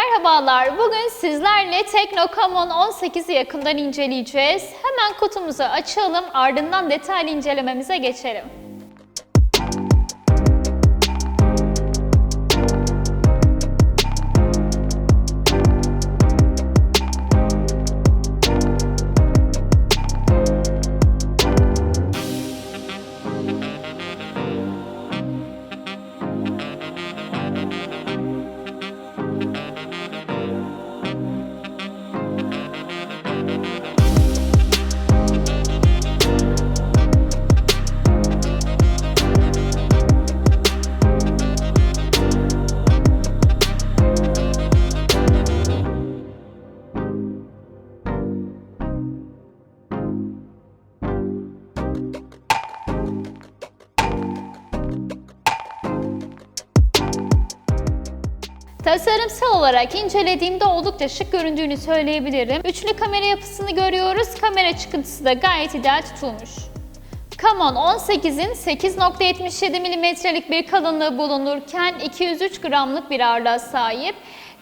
Merhabalar, bugün sizlerle Teknokamon 18'i yakından inceleyeceğiz. Hemen kutumuzu açalım, ardından detaylı incelememize geçelim. Tasarımsal olarak incelediğimde oldukça şık göründüğünü söyleyebilirim. Üçlü kamera yapısını görüyoruz. Kamera çıkıntısı da gayet ideal tutulmuş. Camon 18'in 8.77 mm'lik bir kalınlığı bulunurken 203 gramlık bir ağırlığa sahip.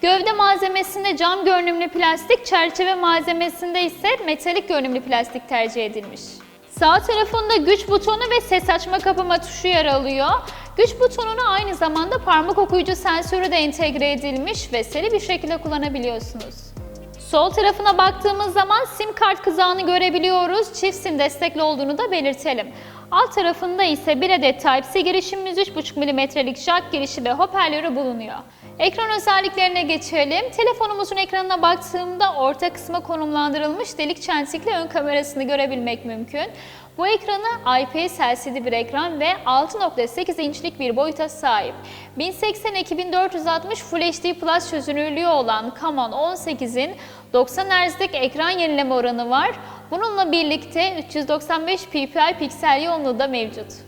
Gövde malzemesinde cam görünümlü plastik, çerçeve malzemesinde ise metalik görünümlü plastik tercih edilmiş. Sağ tarafında güç butonu ve ses açma kapama tuşu yer alıyor. Güç butonuna aynı zamanda parmak okuyucu sensörü de entegre edilmiş ve seri bir şekilde kullanabiliyorsunuz. Sol tarafına baktığımız zaman sim kart kızağını görebiliyoruz. Çift sim destekli olduğunu da belirtelim. Alt tarafında ise bir adet Type-C girişimimiz 3.5 mm'lik jack girişi ve hoparlörü bulunuyor. Ekran özelliklerine geçelim. Telefonumuzun ekranına baktığımda orta kısma konumlandırılmış delik çentikli ön kamerasını görebilmek mümkün. Bu ekranı IPS LCD bir ekran ve 6.8 inçlik bir boyuta sahip. 1080-2460 Full HD Plus çözünürlüğü olan Camon 18'in 90 Hz'lik ekran yenileme oranı var. Bununla birlikte 395 ppi piksel yoğunluğu da mevcut.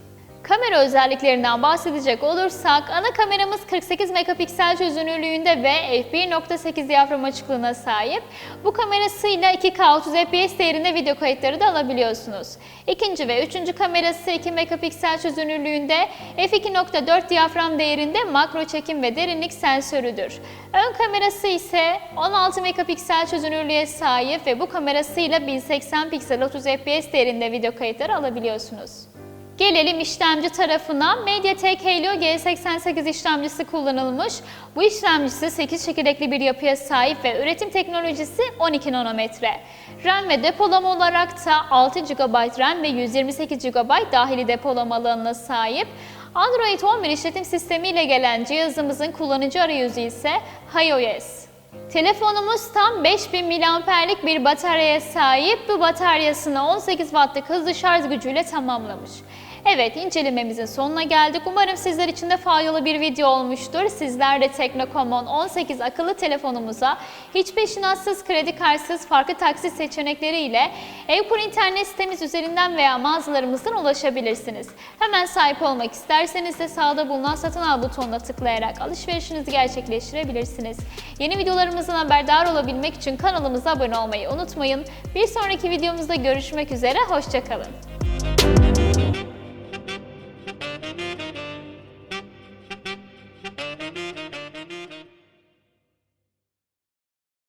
Kamera özelliklerinden bahsedecek olursak ana kameramız 48 megapiksel çözünürlüğünde ve f1.8 diyafram açıklığına sahip. Bu kamerasıyla 2K 30 fps değerinde video kayıtları da alabiliyorsunuz. İkinci ve üçüncü kamerası 2 megapiksel çözünürlüğünde f2.4 diyafram değerinde makro çekim ve derinlik sensörüdür. Ön kamerası ise 16 megapiksel çözünürlüğe sahip ve bu kamerasıyla 1080 piksel 30 fps değerinde video kayıtları alabiliyorsunuz. Gelelim işlemci tarafına. MediaTek Helio G88 işlemcisi kullanılmış. Bu işlemcisi 8 çekirdekli bir yapıya sahip ve üretim teknolojisi 12 nanometre. RAM ve depolama olarak da 6 GB RAM ve 128 GB dahili depolama alanına sahip. Android 11 işletim sistemi ile gelen cihazımızın kullanıcı arayüzü ise iOS. Telefonumuz tam 5000 mAh'lik bir bataryaya sahip. Bu bataryasını 18 Watt'lık hızlı şarj gücüyle tamamlamış. Evet, incelememizin sonuna geldik. Umarım sizler için de faydalı bir video olmuştur. Sizler de Teknokomon 18 akıllı telefonumuza hiç peşinatsız, kredi kartsız, farklı taksit seçenekleriyle Evkur internet sitemiz üzerinden veya mağazalarımızdan ulaşabilirsiniz. Hemen sahip olmak isterseniz de sağda bulunan satın al butonuna tıklayarak alışverişinizi gerçekleştirebilirsiniz. Yeni videolarımızdan haberdar olabilmek için kanalımıza abone olmayı unutmayın. Bir sonraki videomuzda görüşmek üzere, hoşçakalın.